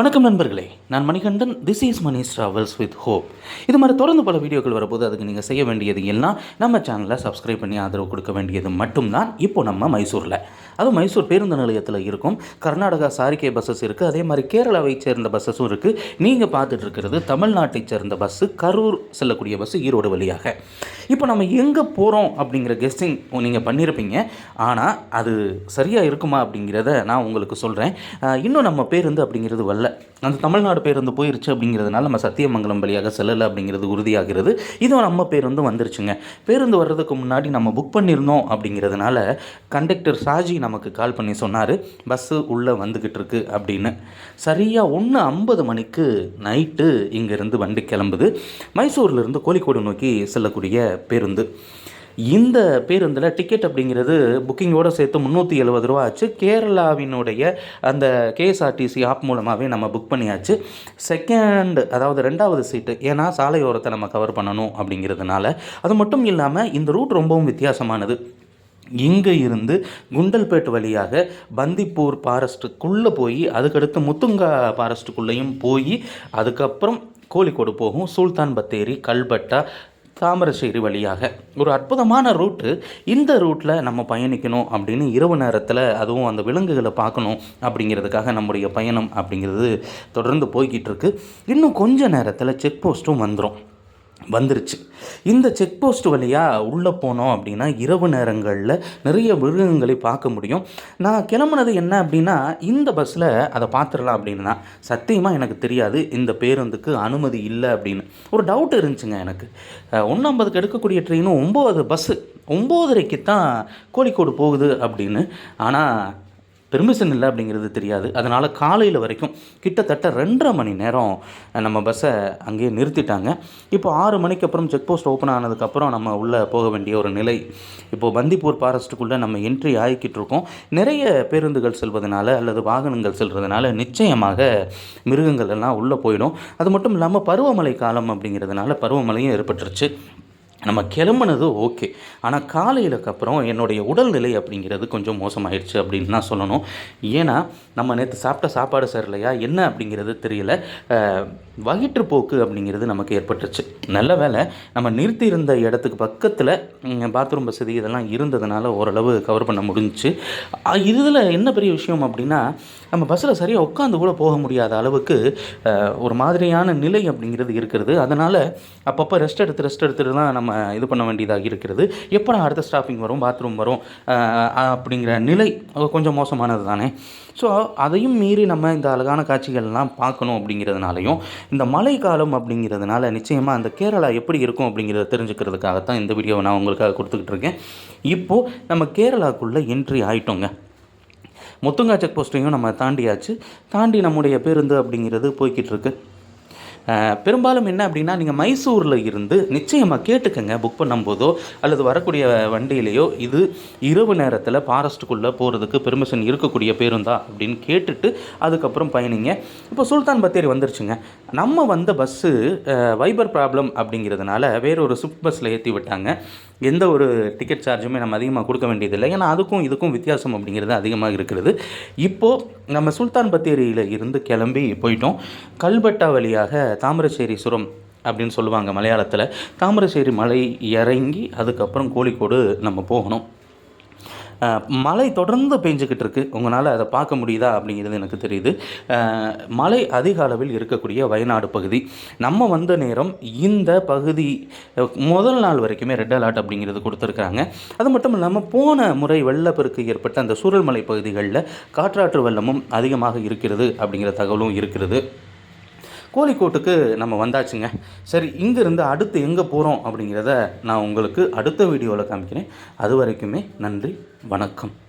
வணக்கம் நண்பர்களே நான் Manikandan. This is Mani Travels with hope இது மாதிரி தொடர்ந்து பல வீடியோக்கள் வரும்போது அதுக்கு நீங்கள் செய்ய வேண்டியது எல்லாம் நம்ம சேனலை சப்ஸ்கிரைப் பண்ணி ஆதரவு கொடுக்க வேண்டியது மட்டும்தான் இப்போ நம்ம மைசூரில். அதுவும் மைசூர் பேருந்து நிலையத்தில் இருக்கும். கர்நாடகா சாரிகே பஸ்ஸஸ் இருக்குது அதே மாதிரி கேரளாவை சேர்ந்த பஸ்ஸஸும் இருக்குது நீங்கள் பார்த்துட்டு இருக்கிறது தமிழ்நாட்டை சேர்ந்த பஸ்ஸு கரூர் செல்லக்கூடிய பஸ்ஸு ஈரோடு வழியாக. இப்போ நம்ம எங்கே போகிறோம் அப்படிங்கிற கெஸ்டிங் நீங்கள் பண்ணியிருப்பீங்க ஆனால் அது சரியாக இருக்குமா அப்படிங்கிறத நான் உங்களுக்கு சொல்கிறேன் இன்னும் நம்ம பேருந்து அப்படிங்கிறது வரல. அந்த தமிழ்நாடு பேருந்து போயிருச்சு அப்படிங்கிறதுனால நம்ம சத்தியமங்கலம் வழியாக செல்லலை அப்படிங்கிறது உறுதியாகிறது. இதுவும் நம்ம பேருந்து வந்துருச்சுங்க. பேருந்து வர்றதுக்கு முன்னாடி நம்ம புக் பண்ணியிருந்தோம் அப்படிங்கிறதுனால கண்டக்டர் சாஜி நமக்கு கால் பண்ணி சொன்னார். பஸ்ஸு உள்ளே வந்துக்கிட்டு இருக்கு அப்படின்னு. சரியாக ஒன்று ஐம்பது மணிக்கு நைட்டு இங்கேருந்து வண்டி கிளம்புது. மைசூர்லேருந்து கோழிக்கோடு நோக்கி செல்லக்கூடிய பேருந்து. இந்த பேருந்தில் டிக்கெட் அப்படிங்கிறது புக்கிங்கோடு சேர்த்து முந்நூற்றி எழுபது ரூபா ஆச்சு. கேரளாவினுடைய அந்த கேஎஸ்ஆர்டிசி ஆப் மூலமாகவே நம்ம புக் பண்ணியாச்சு. செகண்ட் அதாவது ரெண்டாவது சீட்டு ஏன்னா சாலையோரத்தை நம்ம கவர் பண்ணணும் அப்படிங்கிறதுனால. அது மட்டும் இல்லாமல் இந்த ரூட் ரொம்பவும் வித்தியாசமானது. இங்கே இருந்து குண்டல்பேட் வழியாக பந்திப்பூர் ஃபாரஸ்ட்டுக்குள்ளே போய் அதுக்கடுத்து முத்துங்கா ஃபாரஸ்ட்டுக்குள்ளேயும் போய் அதுக்கப்புறம் கோழிக்கோடு போகும். சுல்தான் பத்தேரி கல்பட்டா தாமரശ്ശேரி வழியாக. ஒரு அற்புதமான ரூட்டு இந்த ரூட்டில் நம்ம பயணிக்கணும் அப்படின்னு இரவு நேரத்தில் அதுவும் அந்த விலங்குகளை பார்க்கணும் அப்படிங்கிறதுக்காக நம்முடைய பயணம் அப்படிங்கிறது தொடர்ந்து போய்கிட்டு இருக்கு. இன்னும் கொஞ்ச நேரத்தில் செக் போஸ்ட்டும் வந்துடும் வந்துருச்சு. இந்த செக் போஸ்ட் வழியாக உள்ளே போனோம் அப்படின்னா இரவு நேரங்களில் நிறைய மிருகங்களை பார்க்க முடியும். நான் கிளம்புனது என்ன அப்படின்னா இந்த பஸ்ஸில் அதை பார்த்துடலாம் அப்படின்னா சத்தியமாக எனக்கு தெரியாது இந்த பேருந்துக்கு அனுமதி இல்லை அப்படின்னு. ஒரு டவுட் இருந்துச்சுங்க எனக்கு. ஒன்று ஐம்பதுக்கு எடுக்கக்கூடிய ட்ரெயினும் ஒம்பது பஸ்ஸு ஒம்போதரைக்கு தான் கோழிக்கோடு போகுது அப்படின்னு. ஆனால் பெர்மிஷன் இல்லை அப்படிங்கிறது தெரியாது. அதனால் காலையில் வரைக்கும் கிட்டத்தட்ட ரெண்டரை மணி நேரம் நம்ம பஸ்ஸை அங்கேயே நிறுத்திட்டாங்க. இப்போ ஆறு மணிக்கு அப்புறம் செக் போஸ்ட் ஓப்பன் ஆனதுக்கப்புறம் நம்ம உள்ளே போக வேண்டிய ஒரு நிலை. இப்போது பந்திப்பூர் ஃபாரஸ்ட்டுக்குள்ளே நம்ம என்ட்ரி ஆகிக்கிட்டு இருக்கோம். நிறைய பேருந்துகள் செல்வதனால அல்லது வாகனங்கள் செல்வதனால நிச்சயமாக மிருகங்கள் எல்லாம் உள்ளே போயிடும். அது மட்டும் இல்லாமல் பருவமழை காலம் அப்படிங்கிறதுனால பருவமழையும் ஏற்பட்டுருச்சு. நம்ம கிளம்புனது ஓகே. ஆனால் காலையிலக்கு அப்புறம் என்னுடைய உடல்நிலை அப்படிங்கிறது கொஞ்சம் மோசமாயிடுச்சு அப்படின்னு தான் சொல்லணும். ஏன்னா நம்ம நேற்று சாப்பிட்ட சாப்பாடு சரியில்லையா? என்ன அப்படிங்கிறது தெரியல. வயிற்றுப்போக்கு அப்படிங்கிறது நமக்கு ஏற்பட்டுருச்சு. நல்ல வேலை நம்ம நிறுத்தி இருந்த இடத்துக்கு பக்கத்தில் பாத்ரூம் வசதி இதெல்லாம் இருந்ததுனால ஓரளவு கவர் பண்ண முடிஞ்சிச்சு. இதில் என்ன பெரிய விஷயம் அப்படின்னா நம்ம பஸ்ஸில் சரியாக உட்காந்து கூட போக முடியாத அளவுக்கு ஒரு மாதிரியான நிலை அப்படிங்கிறது இருக்கிறது. அதனால் அப்பப்போ ரெஸ்ட் எடுத்து ரெஸ்ட் எடுத்துட்டு தான் நம்ம இது பண்ண வேண்டியதாக இருக்கிறது. எப்போ அடுத்த ஸ்டாஃபிங் வரும் பாத்ரூம் வரும் அப்படிங்கிற நிலை கொஞ்சம் மோசமானது தானே. ஸோ அதையும் மீறி நம்ம இந்த அழகான காட்சிகள்லாம் பார்க்கணும் அப்படிங்கிறதுனாலையும் இந்த மழை காலம் அப்படிங்கிறதுனால நிச்சயமாக அந்த கேரளா எப்படி இருக்கும் அப்படிங்கிறத தெரிஞ்சுக்கிறதுக்காகத்தான் இந்த வீடியோவை நான் உங்களுக்காக கொடுத்துக்கிட்டு இருக்கேன். இப்போது நம்ம கேரளாக்குள்ளே என்ட்ரி ஆகிட்டோங்க முத்துங்கா செக் போஸ்ட்டையும் நம்ம தாண்டியாச்சு. தாண்டி நம்முடைய பேருந்து அப்படிங்கிறது போய்கிட்டு இருக்குது பெரும்பாலும் என்ன அப்படின்னா நீங்கள் மைசூரில் இருந்து நிச்சயமாக கேட்டுக்கங்க புக் பண்ணும்போதோ அல்லது வரக்கூடிய வண்டியிலேயோ இது இரவு நேரத்தில் ஃபாரஸ்ட்டுக்குள்ளே போகிறதுக்கு பெர்மிஷன் இருக்கக்கூடிய பேருந்தா அப்படின்னு கேட்டுட்டு அதுக்கப்புறம் பயணிங்க. இப்போ சுல்தான் பத்தேரி வந்துருச்சுங்க. நம்ம வந்த பஸ்ஸு வைபர் ப்ராப்ளம் அப்படிங்கிறதுனால வேறொரு சுப் பஸ்ஸில் ஏற்றி விட்டாங்க. எந்த ஒரு டிக்கெட் சார்ஜுமே நம்ம அதிகமாக கொடுக்க வேண்டியதில்லை. ஏன்னா அதுக்கும் இதுக்கும் வித்தியாசம் அப்படிங்கிறது அதிகமாக இருக்கிறது. இப்போது நம்ம சுல்தான் பத்தேரியில் இருந்து கிளம்பி போயிட்டோம். கல்பட்டா வழியாக தாமிரசேரி சுரம் அப்படின்னு சொல்லுவாங்க மலையாளத்தில். தாமிரசேரி மலை இறங்கி அதுக்கப்புறம் கோழிக்கோடு நம்ம போகணும். மழை தொடர்ந்து பெஞ்சுக்கிட்டு இருக்கு. உங்களால் அதை பார்க்க முடியுதா அப்படிங்கிறது எனக்கு தெரியுது. மழை அதிக அளவில் இருக்கக்கூடிய வயநாடு பகுதி. நம்ம வந்த நேரம் இந்த பகுதி முதல் நாள் வரைக்குமே ரெட் அலர்ட் அப்படிங்கிறது கொடுத்துருக்காங்க அது மட்டும் இல்லாமல் போன முறை வெள்ளப்பெருக்கு ஏற்பட்ட அந்த சூழல்மலை பகுதிகளில் காற்றாற்று வெள்ளமும் அதிகமாக இருக்கிறது அப்படிங்கிற தகவலும் இருக்கிறது. கோழிக்கோட்டுக்கு நம்ம வந்தாச்சுங்க. சரி இங்கேருந்து அடுத்து எங்கே போகிறோம் அப்படிங்கிறத நான் உங்களுக்கு அடுத்த வீடியோவில் காமிக்கிறேன். அது வரைக்குமே நன்றி வணக்கம்.